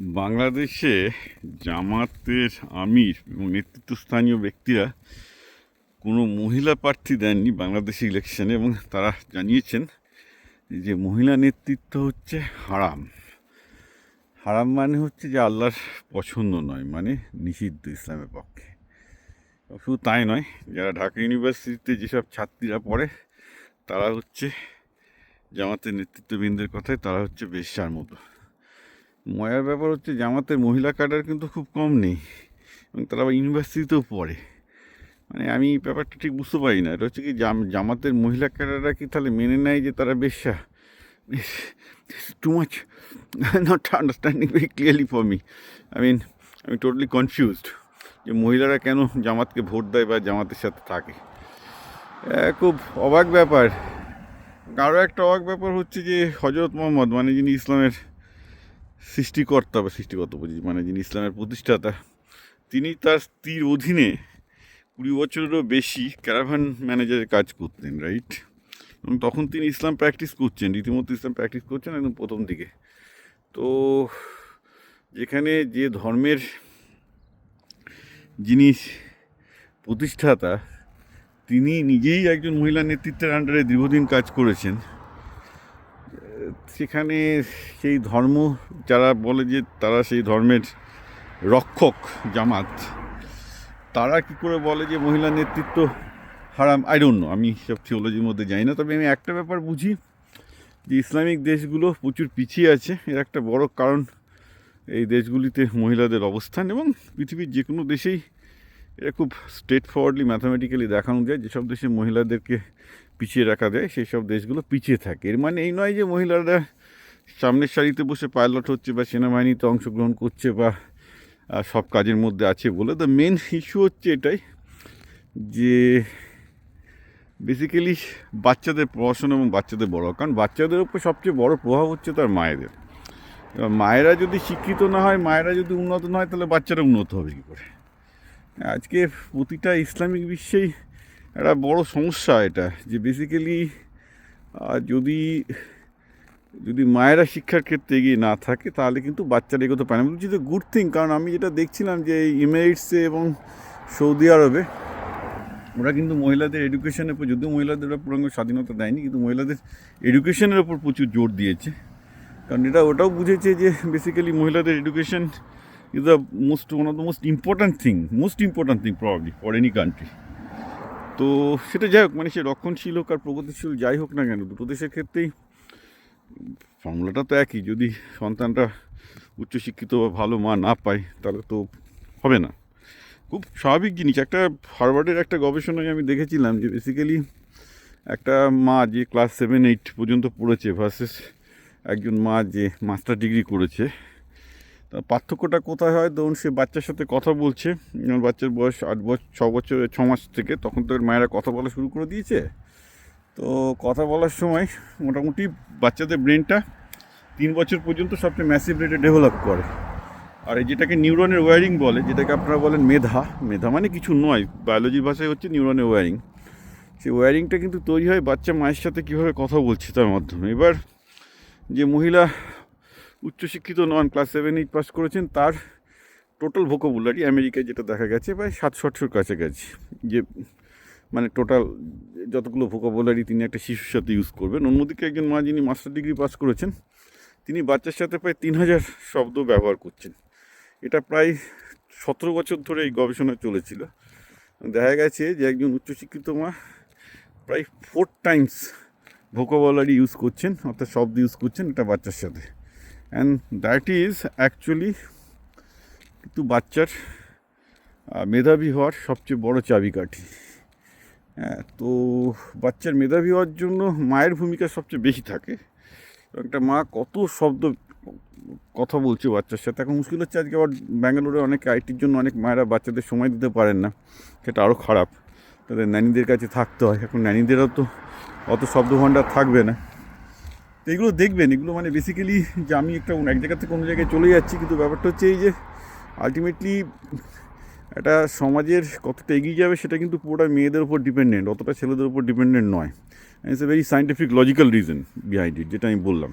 বাংলাদেশে জামাতের আমির এবং নেতৃত্বস্থানীয় ব্যক্তিরা কোনো মহিলা প্রার্থী দেননি বাংলাদেশ ইলেকশনে এবং তারা জানিয়েছেন যে মহিলা নেতৃত্ব হচ্ছে হারাম। হারাম মানে হচ্ছে যে আল্লাহর পছন্দ নয় মানে নিষিদ্ধ ইসলামের পক্ষে। শুধু তাই নয়, যারা ঢাকা ইউনিভার্সিটিতে যেসব ছাত্রীরা পড়ে, তারা হচ্ছে জামাতের নেতৃত্ববৃন্দের কথায় তারা হচ্ছে বেশ্যার মতো। মজার ব্যাপার হচ্ছে জামাতের মহিলা কাডার কিন্তু খুব কম নেই। এবং তারা আবার ইউনিভার্সিটিতেও পড়ে। মানে আমি ব্যাপারটা ঠিক বুঝতে পারি না। এটা হচ্ছে কি, জাম- জামাতের মহিলা ক্যাডাররা কি তাহলে মেনে নেয় যে তারা বেশ্যা too much not understanding very clearly for me I mean আমি টোটালি কনফিউজড যে মহিলারা কেন জামাতকে ভোট দেয় বা জামাতের সাথে থাকে। খুব অবাক ব্যাপার। আরও একটা অবাক ব্যাপার হচ্ছে যে হজরত মোহাম্মদ মানে যিনি ইসলামের সৃষ্টিকর্তা বা সৃষ্টিকর্তা বুঝি মানে যিনি ইসলামের প্রতিষ্ঠাতা, তিনি তার স্ত্রীর অধীনে কুড়ি বছরেরও বেশি ক্যারাভান ম্যানেজারের কাজ করতেন রাইট এবং তখন তিনি ইসলাম প্র্যাকটিস করছেন, রীতিমতো ইসলাম প্র্যাকটিস করছেন একদম প্রথম দিকে। তো যেখানে যে ধর্মের যিনি প্রতিষ্ঠাতা, তিনি নিজেই একজন মহিলা নেতৃত্বের আন্ডারে দীর্ঘদিন কাজ করেছেন। সেখানে সেই ধর্ম যারা বলে যে তারা সেই ধর্মের রক্ষক জামাত, তারা কি করে বলে যে মহিলা নেতৃত্ব হারাম? আই ডোন্ট নো আমি সব থিওলজির মধ্যে যাই না। তবে আমি একটা ব্যাপার বুঝি যে ইসলামিক দেশগুলো প্রচুর পিছিয়ে আছে। এর একটা বড় কারণ এই দেশগুলিতে মহিলাদের অবস্থান এবং পৃথিবীর যে কোনো দেশেই এটা খুব স্ট্রেট ফরওয়ার্ডলি ম্যাথামেটিক্যালি দেখানো যায়। যেসব দেশে মহিলাদেরকে পিছিয়ে রাখা যায় সেই সব দেশগুলো পিছিয়ে থাকে। এর মানে এই নয় যে মহিলারা সামনের সারিতে বসে পাইলট হচ্ছে বা সেনাবাহিনীতে অংশগ্রহণ করছে বা সব কাজের মধ্যে আছে বলে। দ্য মেন ইস্যু হচ্ছে এটাই যে বেসিক্যালি বাচ্চাদের পড়াশোনা এবং বাচ্চাদের বড় কারণ বাচ্চাদের উপর সবচেয়ে বড় প্রভাব হচ্ছে তার মায়েদের। এবার মায়েরা যদি শিক্ষিত না হয়, মায়েরা যদি উন্নত না হয়, তাহলে বাচ্চারা উন্নত হবে কী করে? আজকে প্রতিটা ইসলামিক বিশ্বেই একটা বড় সমস্যা এটা, যে বেসিক্যালি যদি যদি মায়েরা শিক্ষার ক্ষেত্রে এগিয়ে না থাকে, তাহলে কিন্তু বাচ্চারা এগোতে পারে না। বলছি তো গুড থিং কারণ আমি যেটা দেখছিলাম যে ইমিরেটসে এবং সৌদি আরবে ওরা কিন্তু মহিলাদের এডুকেশনের উপর, যদিও মহিলাদের ওরা পুরো স্বাধীনতা দেয়নি, কিন্তু মহিলাদের এডুকেশনের ওপর প্রচুর জোর দিয়েছে। কারণ এটা ওটাও বুঝেছে যে বেসিক্যালি মহিলাদের education is the most one of the most important thing most important thing probably for any country তো সেটা যাই হোক মানে সে রক্ষণশীল হোক আর প্রগতিশীল যাই হোক না কেন, দুটো দেশের ক্ষেত্রেই ফর্মুলাটা তো একই, যদি সন্তানরা উচ্চশিক্ষিত বা ভালো মা না পায়, তাহলে তো হবে না। খুব স্বাভাবিক জিনিস, একটা হারভার্ডের একটা গবেষণায় আমি দেখেছিলাম যে বেসিক্যালি একটা মা যে ক্লাস সেভেন এইট পর্যন্ত পড়েছে ভার্সেস একজন মা যে মাস্টার ডিগ্রি করেছে তা পার্থক্যটা কোথায় হয়? ধরুন সে বাচ্চার সাথে কথা বলছে যেমন বাচ্চার বয়স আট বছর ছ বছর, ছ মাস থেকে তখন তো মায়েরা কথা বলা শুরু করে দিয়েছে। তো কথা বলার সময় মোটামুটি বাচ্চাদের ব্রেনটা তিন বছর পর্যন্ত সবচেয়ে ম্যাসিভ রেটে ডেভেলপ করে। আর এই যেটাকে নিউরনের ওয়ারিং বলে, যেটাকে আপনারা বলেন মেধা মেধা মানে কিছু নয় বায়োলজির ভাষায় হচ্ছে নিউরনের ওয়ারিং সেই ওয়ারিংটা কিন্তু তৈরি হয় বাচ্চা মায়ের সাথে কীভাবে কথা বলছে তার মাধ্যমে। এবার যে মহিলা উচ্চশিক্ষিত নন ক্লাস সেভেন, এইট পাস করেছেন, তার টোটাল ভোকাবুলারি আমেরিকায় যেটা দেখা গেছে, প্রায় সাতশো আটশোর কাছাকাছি। যে মানে টোটাল যতগুলো ভোকাবুলারি তিনি একটা শিশুর সাথে ইউজ করবেন। অন্যদিকে একজন মা যিনি মাস্টার ডিগ্রি পাস করেছেন, তিনি বাচ্চার সাথে প্রায় তিন হাজার শব্দ ব্যবহার করছেন। এটা প্রায় সতেরো বছর ধরে এই গবেষণা চলেছিল। দেখা গেছে যে একজন উচ্চশিক্ষিত মা প্রায় ফোর টাইমস ভোকাবুলারি ইউজ করছেন, অর্থাৎ শব্দ ইউজ করছেন এটা বাচ্চার সাথে। অ্যান্ড দ্যাট ইজ অ্যাকচুয়ালি কিন্তু বাচ্চার মেধাবী হওয়ার সবচেয়ে বড় চাবিকাঠি। হ্যাঁ তো বাচ্চার মেধাবী হওয়ার জন্য মায়ের ভূমিকা সবচেয়ে বেশি থাকে। একটা মা কত শব্দ কথা বলছে বাচ্চার সাথে। এখন মুশকিল হচ্ছে আজকে আবার ব্যাঙ্গালোরে অনেক আইটির জন্য অনেক মায়েরা বাচ্চাদের সময় দিতে পারেন না। সেটা আরও খারাপ। তাদের ন্যানিদের কাছে থাকতে হয়। এখন ন্যানিদেরও তো অত শব্দভাণ্ডার থাকবে না। তো এগুলো দেখবেন, এগুলো মানে বেসিক্যালি যে আমি একটা এক জায়গা থেকে অন্য জায়গায় চলে যাচ্ছি, কিন্তু ব্যাপারটা হচ্ছে এই যে আলটিমেটলি একটা সমাজের কতটা এগিয়ে যাবে সেটা কিন্তু পুরোটা মেয়েদের উপর ডিপেন্ডেন্ট অতটা ছেলেদের উপর ডিপেন্ডেন্ট নয়। It's a very scientific logical reason behind it যেটা আমি বললাম।